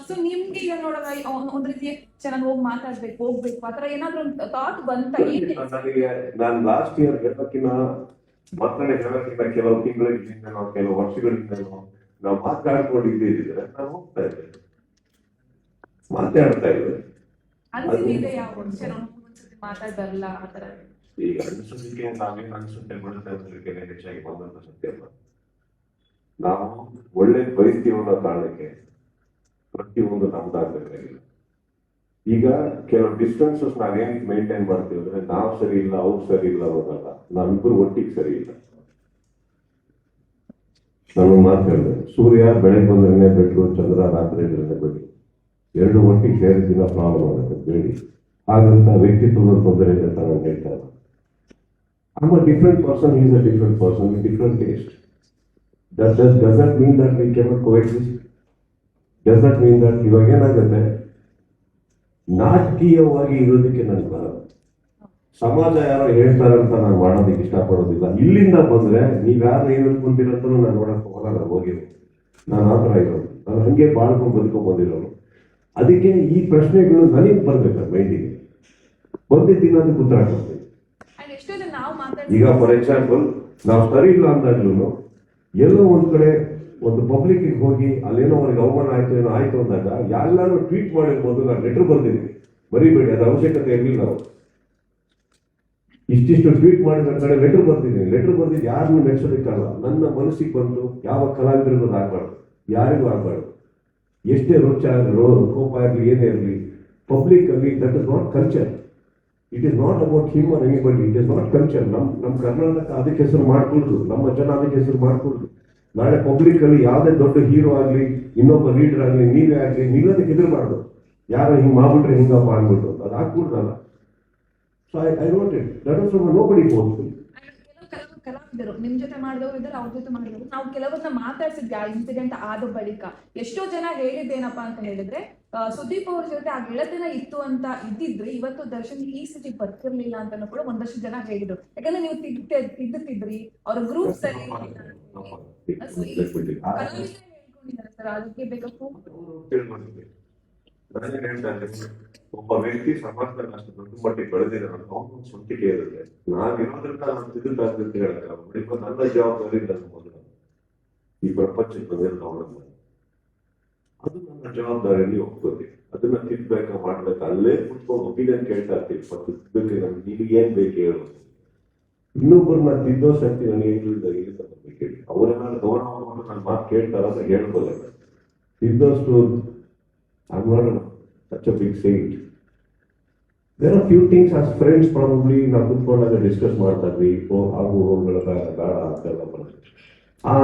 So ನಿಮ್ಗೆ ಈಗ ನೋಡುವಾಗ ಒಂದ್- ಒಂದ್ ರೀತಿ ಚೆನ್ನಾಗಿ ಹೋಗಿ ಮಾತಾಡ್ಬೇಕು ಹೋಗ್ಬೇಕು ಆತರ ಏನಾದ್ರು ಥಾಟ್ ಬಂತ? ನನಗೆ ನಾನು ಲಾಸ್ಟ್ ಇಯರ್ ಹೇಳೋಕ್ಕಿಂತ ಮಾತಾಡಿ ಕೆಲವು ತಿಂಗಳಿಂದ ನಾವು ಕೆಲವು ವರ್ಷಗಳಿಂದ ನಾವು ಮಾತಾಡ್ಕೊಂಡಿದ್ದಿದ್ರೆ ನಾನು ಹೋಗ್ತಾ ಇದ್ದೆ. ಮಾತಾಡ್ತಾ ಇದ್ದೆ. ಅನ್ಸಿದೆ ಯಾವ ಒಂದ್ಸತಿ ಆತರ ಈಗ ಅನ್ಸೋದಕ್ಕೆ ನಾವೇನ್ ಅನ್ಸುತ್ತೆ ಬಿಡುತ್ತೆ ಅನ್ನೋದಕ್ಕೆ ಹೆಚ್ಚಾಗಿ ಬಂದಂತ ಸತ್ಯ ಅಲ್ಲ ನಾವು ಒಳ್ಳೆ ಬಯಸ್ತೀವಿ ಅನ್ನೋ ಕಾರಣಕ್ಕೆ ಪ್ರತಿಯೊಂದು ನಮ್ದಾಗಬೇಕಾಗಿಲ್ಲ ಈಗ ಕೆಲವು ಡಿಸ್ಟೆನ್ಸಸ್ ನಾವೇನ್ ಮೇಂಟೈನ್ ಮಾಡ್ತೀವಿ ಅಂದ್ರೆ ನಾವು ಸರಿ ಇಲ್ಲ ಅವ್ರು ಸರಿ ಇಲ್ಲ ಅನ್ನೋದಲ್ಲ. ನಾವಿಬ್ರು ಒಟ್ಟಿಗೆ ಸರಿ ಇಲ್ಲ. ನಾನು ಮಾತು ಸೂರ್ಯ ಬೆಳಗ್ಗೆ ಬಂದ್ರೆ ಬೆಟ್ಟು ಚಂದ್ರ ರಾತ್ರಿ ಇದ್ರೆ ಬೆಳಿ ಎರಡು ಒಟ್ಟಿಗೆ ಸೇರಿದ ದಿನ ಪ್ರಾಬ್ಲಮ್ ಆಗುತ್ತೆ ಬೇಡಿ. ಹಾಗಂತ ವ್ಯಕ್ತಿತ್ವದ ತೊಂದರೆ ಇದೆ ಅಂತ ನಾನು ಹೇಳ್ತಾ ಇಲ್ಲ I'm a different person, different is a different person with different taste. Mean that mean that we cannot that mean that ಇವಾಗ ಏನಾಗುತ್ತೆ? ನಾಟಕೀಯವಾಗಿ ಇರೋದಕ್ಕೆ ನನ್ಗೆ ಬರಲ್ಲ. ಸಮಾಜ ಯಾರೋ ಹೇಳ್ತಾರೆ ಅಂತ ನಾನು ಮಾಡೋದಕ್ಕೆ ಇಷ್ಟಪಡೋದಿಲ್ಲ. ಇಲ್ಲಿಂದ ಬಂದ್ರೆ ನೀವ್ ಯಾರು ಏನ್ ಅನ್ಕೊಂತೀರಂತಲೂ ನಾನು ನೋಡಕ್ ಹೋಗಲ್ಲ ನಾನು ಹೋಗಿರೋ ನಾನು ಆ ಥರ ಇರೋದು. ನಾನು ಹಂಗೆ ಬಾಳ್ಕೊಂಡು ಬದುಕೊಂಡು ಬಂದಿರೋರು. ಅದಕ್ಕೆ ಈ ಪ್ರಶ್ನೆಗಳು ನನಗೆ ಬರ್ಬೇಕು ಮೈಂಡಿಗೆ ಬಂದಿದ್ದೀನಿ ಅದಕ್ಕೆ ಉತ್ತರ ಕೊಡ್ತೀನಿ. ಈಗ ಫಾರ್ ಎಕ್ಸಾಂಪಲ್ ನಾವು ಸರಿ ಇಲ್ಲ ಅಂದಾಗ್ಲೂ ಎಲ್ಲೋ ಒಂದ್ ಕಡೆ ಒಂದು ಪಬ್ಲಿಕ್ ಹೋಗಿ ಅಲ್ಲೇನೋ ಅವ್ರಿಗೆ ಅವಮಾನ ಆಯ್ತು, ಏನೋ ಆಯ್ತು ಅಂದಾಗ ಎಲ್ಲರೂ ಟ್ವೀಟ್ ಮಾಡಿರ್ಬೋದು ನಾನು ಲೆಟರ್ ಬಂದಿದ್ದೀನಿ. ಬರೀಬೇಡಿ, ಅದು ಅವಶ್ಯಕತೆ ಇರಲಿಲ್ಲ ನಾವು ಇಷ್ಟಿಷ್ಟು ಟ್ವೀಟ್ ಮಾಡಿದ ಕಡೆ ಲೆಟರ್ ಬರ್ದಿದ್ದೀನಿ ಲೆಟರ್ ಬರ್ದಿದ್ದು ಯಾರನ್ನೂ ಮೆಚ್ಚೋದಕ್ಕಲ್ಲ ನನ್ನ ಮನಸ್ಸಿಗೆ ಬಂತು ಯಾವ ಕಲಾವಿದರಿಗೂ ಆಗ್ಬಾರ್ದು. ಯಾರಿಗೂ ಆಗ್ಬಾರ್ದು. ಎಷ್ಟೇ ರೋಚ ರೋ, ಕೋಪ ಆಗಲಿ, ಏನೇ ಇರಲಿ ಪಬ್ಲಿಕ್ ಅಲ್ಲಿ that is not culture it is not about him or anybody it is not culture ನಮ್ ನಮ್ಮ ಕರ್ನಾಟಕ ಅದಕ್ಕೆ ಹೆಸರು ಮಾಡ್ಕೊಳ್ರು ನಮ್ಮ ಜನ ಅದಕ್ಕೆ ಹೆಸರು ಮಾಡ್ಕೊಳ್ದು. ನಾಳೆ ಪಬ್ಲಿಕ್ ಅಲ್ಲಿ ಯಾವುದೇ ದೊಡ್ಡ ಹೀರೋ ಆಗ್ಲಿ, ಇನ್ನೊಬ್ಬ ಲೀಡರ್ ಆಗ್ಲಿ, ನೀವೇ ಆಗ್ಲಿ, ನೀವೇ ಹೆದರ್ಬಾರ್ದು. ಯಾರೋ ಹಿಂಗ್ ಮಾಡ್ಬಿಟ್ರೆ ಹಿಂಗಪ್ಪ ಅನ್ಬಿಟ್ಟು. ಅದು ಹಾಕ್ಬಿಡ್ರಲ್ಲ so I I want it that is nobody ಕಲಾವಿದರು ನಿಮ್ ಜೊತೆ ಮಾಡಿದವರು ಇದ್ದಾರೆ ಅವ್ರ ಜೊತೆ ಮಾಡಿದವರು ನಾವು ಕೆಲವನ್ನ ಮಾತಾಡ್ಸಿದ್ವಿ ಆ ಇನ್ಸಿಡೆಂಟ್ ಆದ ಬಳಿಕ. ಎಷ್ಟೋ ಜನ ಹೇಳಿದ್ದೇನಪ್ಪ ಅಂತ ಹೇಳಿದ್ರೆ ಸುದೀಪ್ ಅವ್ರ ಜೊತೆ ಆ ಗೆಳತನ ಇತ್ತು ಅಂತ ಇದ್ದಿದ್ರೆ ಇವತ್ತು ದರ್ಶನ್ ಈ ಸಿಟಿ ಬರ್ತಿರ್ಲಿಲ್ಲ ಅಂತಾನು ಕೂಡ ಒಂದಷ್ಟು ಜನ ಹೇಳಿದ್ರು. ಯಾಕಂದ್ರೆ ನೀವು ತಿದ್ದ ತಿದ್ದುತ್ತಿದ್ರಿ ಅವ್ರ ಗ್ರೂಪ್ ಸರ್ ಅದಕ್ಕೆ ಬೇಕಾ ಒಬ್ಬ ವ್ಯಕ್ತಿ ಸಮಾಜದಲ್ಲಿ ಅಷ್ಟು ದೊಡ್ಡ ಮಟ್ಟಿಗೆ ಬೆಳೆದಿದ್ದಾನೆ ಅವನು ಸ್ವಂತಿಕೆ ಇರುತ್ತೆ ನಾವಿರೋದ್ರಿಂದ ನಾನು ಅಂತ ಹೇಳ್ತಾರೆ ಬಳಿಕ ನನ್ನ ಜವಾಬ್ದಾರಿ ನನ್ನ ಈ ಪ್ರಪಂಚದಲ್ಲಿ ಅವನಲ್ಲ ಅದು ನನ್ನ ಜವಾಬ್ದಾರಿಯಲ್ಲಿ ಒಪ್ಕೋತೀನಿ ಅದನ್ನ ತಿದ್ಬೇಕಾ ಮಾಡ್ಬೇಕು, ಅಲ್ಲೇ ಕುತ್ಕೊಂಡು ಒಪಿನಿಯನ್ ಕೇಳ್ತಾ ಇರ್ತೀವಿ ಮತ್ತು ತಿದ್ದಕ್ಕೆ ನಮ್ಗೆ ನಿನಗೆ ಏನ್ ಬೇಕು ಹೇಳು. ಇನ್ನೊಬ್ಬರನ್ನ ತಿದ್ದೋ ಶಕ್ತಿ ನನಗೆ ಬರ್ಬೇಕು ಹೇಳಿ ಅವರೇನಾದ್ರು ಗೌರವ ನನ್ನ ಮಾತು ಕೇಳ್ತಾರ ಅಂತ ಹೇಳ್ಬೋದಲ್ಲ ತಿದ್ದೋಷ್ಟು I'm not such a big saint. There are few things as friends probably ನಾವು ಕುತ್ಕೊಂಡಾಗ ಡಿಸ್ಕಸ್ ಮಾಡ್ತಾ ಇದ್ವಿ ಓ ಆಗು ಹೋಗುಗಳ ಬೇಡ ಅಂತೆಲ್ಲ ಬರುತ್ತೆ ಆ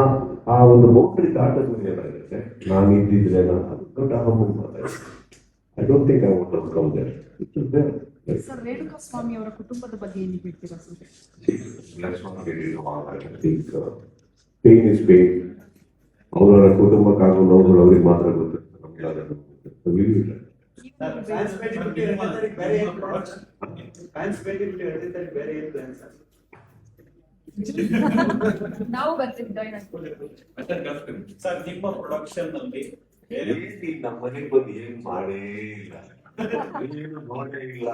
ಆ ಒಂದು ಬೌಂಡ್ರಿ ದಾಟದ ಮೇಲೆ ಏನಾಗುತ್ತೆ? ನಾನು ಇದ್ದಿದ್ರೆ ನಾನು ಅದು ದೊಡ್ಡ ಮಾತಾಡ್ತೀನಿ I don't think I want to come there it is there sir Renuka Swamy ಅವರ ಕುಟುಂಬದ ಬಗ್ಗೆ ಏನು ಹೇಳ್ತೀರಾ ಸರ್ pain is pain. ಅವರವರ ಕುಟುಂಬಕ್ಕಾಗೋ ನೋವುಗಳು ಅವ್ರಿಗೆ ಮಾತ್ರ ಗೊತ್ತಿರುತ್ತೆ. ನಮ್ಗೆ ಯಾವ್ದು ಏನು ಸರ್? ನಾವು ಬರ್ತೀವಿ ಜಾಯ್ನ್ ಆಗ್ತೀವಿ ಸರ್ ನಿಮ್ಮ ಪ್ರೊಡಕ್ಷನ್ನಲ್ಲಿ ನಮ್ಮ ಮನೆಗ್ ಬಂದು ಏನ್ ಮಾಡೇ ಇಲ್ಲ. ಏನು ಮಾಡೇ ಇಲ್ಲ.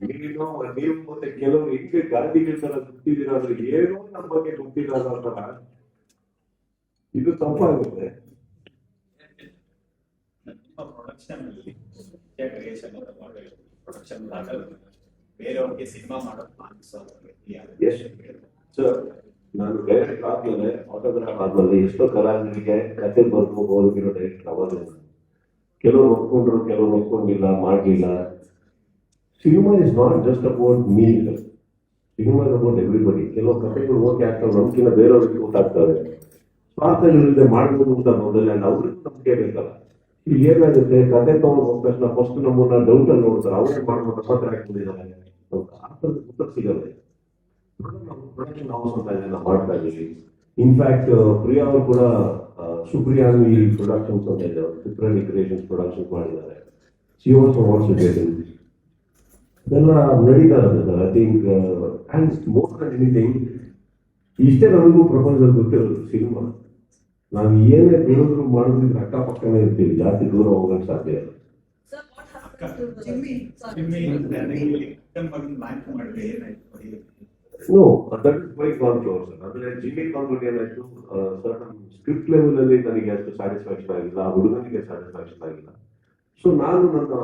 ನೀನು ನೀವು ಮತ್ತೆ ಕೆಲವರು ಹಿಂಗೆ ಗಾಂಧಿಗಳ ತರ ಗೊತ್ತಿದ್ದೀರ ಅಂದ್ರೆ ಏನೋ ನಮ್ಮ ಬಗ್ಗೆ ಗೊತ್ತಿಲ್ಲ ಅನ್ನೋ ತರ ಇದು ತಪ್ಪಾಗುತ್ತೆ. ಪ್ರೊಡಕ್ಷನ್ ಅಂತ ಕ್ರಿಯೇಷನ್ ಪ್ರೊಡಕ್ಷನ್ ಬೇರೆಯವ್ರಿಗೆ ಸಿನಿಮಾ ಮಾಡೋದು ಅನ್ಸೋದು ನಾನು ಡೈರೆಕ್ಟ್ ಆದ್ಮೇಲೆ ಆಟೋಗ್ರಾಫ್ ಆದ್ಮೇಲೆ ಎಷ್ಟೋ ಕಲಾವಿದರಿಗೆ ಕತೆ ಬರ್ದು ಹೋಗಿರೋ ಡೈರೆಕ್ಟ್ ಅವಾಗ ಕೆಲವರು ಒಪ್ಕೊಂಡ್ರು ಕೆಲವರು ಒಪ್ಕೊಂಡಿಲ್ಲ, ಮಾಡಲಿಲ್ಲ. Cinema is not just about me cinema is about everybody ಕೆಲವು ಕಥೆಗಳು ಓಕೆ ಆಗ್ತಾವೆ ನಮ್ಗಿಂತ ಬೇರೆಯವ್ರಿಗೆ ಗೊತ್ತಾಗ್ತವೆ. ಸ್ವಾರ್ಥಗಳಿಲ್ಲದೆ ಮಾಡ್ಬೋದು ಅಂತ ಮೊದಲೇ ಅವ್ರಿಗೆ ನಂಬಿಕೆ ಬೇಕಲ್ಲ. ಇಲ್ಲಿ ಏನಾಗುತ್ತೆ? ಕತೆ ತಗೊಂಡು ಹೋದ ತಕ್ಷಣ ಫಸ್ಟ್ ನಮ್ಮನ್ನ ಡೌಟ್ ಅಲ್ಲಿ ನೋಡ್ತಾರೆ ಅವ್ರು ಮಾಡ್ಬೋದು ಮಾತ್ರ ಹಾಕ್ಬಿಟ್ಟಿದ್ದಾರೆ ಉತ್ತರ ಸಿಗಲ್ಲ. ಪ್ರೊಡಕ್ಷನ್ ಸ್ವಲ್ಪ ಅಂತ ಇದೆ ನಾವು ಮಾಡ್ತಾ ಇದೀವಿ ಇನ್ಫ್ಯಾಕ್ಟ್ ಪ್ರಿಯಾ ಅವರು ಕೂಡ ಸುಪ್ರಿಯಾ ಈ ಪ್ರೊಡಕ್ಷನ್ಸ್ ಅಂತ ಇದೆ ಡಿಫ್ರೆಂಟ್ ಕ್ರಿಯೇಷನ್ಸ್ ಪ್ರೊಡಕ್ಷನ್ ಮಾಡಿದ್ದಾರೆ. ಸಿ ಆಲ್ಸೋ ಇದೆಲ್ಲ ನಡೀತಾ ಇರುತ್ತೆ I think more than anything ಇಷ್ಟೇ ನಮಗೂ ಪ್ರಪಂಚದಲ್ಲಿ ಗೊತ್ತಿರೋದು ಸಿನಿಮಾ. ನಾವು ಏನೇ ಬೆಳೆದ್ರು ಮಾಡಿದ್ರು ಅಕ್ಕಪಕ್ಕನೇ ಇರ್ತೀವಿ ಜಾಸ್ತಿ ದೂರ ಹೋಗಕ್ ಸಾಧ್ಯ ಇಲ್ಲ. ಜಿಮ್ಮಿ ಜಿಮ್ಮಿ ನನಗೆ ಅಕ್ಕನ ಬ್ಯಾಂಕ್ ಮಾಡಿದ್ರೆ ಏನಾಯ್ತು no that is my cornflour sir ಅಂದ್ರೆ ಜಿಮ್ಮಿ ಕಾನ್ಫ್ಲೋರ್ ಏನಾಯ್ತು? ಸರ್ ಸ್ಕ್ರಿಪ್ಟ್ ಲೆವೆಲ್ ಅಲ್ಲಿ ನನಗೆ ಅಷ್ಟು ಸ್ಯಾಟಿಸ್ಫ್ಯಾಕ್ಷನ್ ಆಗಿಲ್ಲ ಆ ಹುಡುಗನಿಗೆ ಸ್ಯಾಟಿಸ್ಫ್ಯಾಕ್ಷನ್ ಆಗಿಲ್ಲ. ಸೊ ನಾನು ನನ್ನ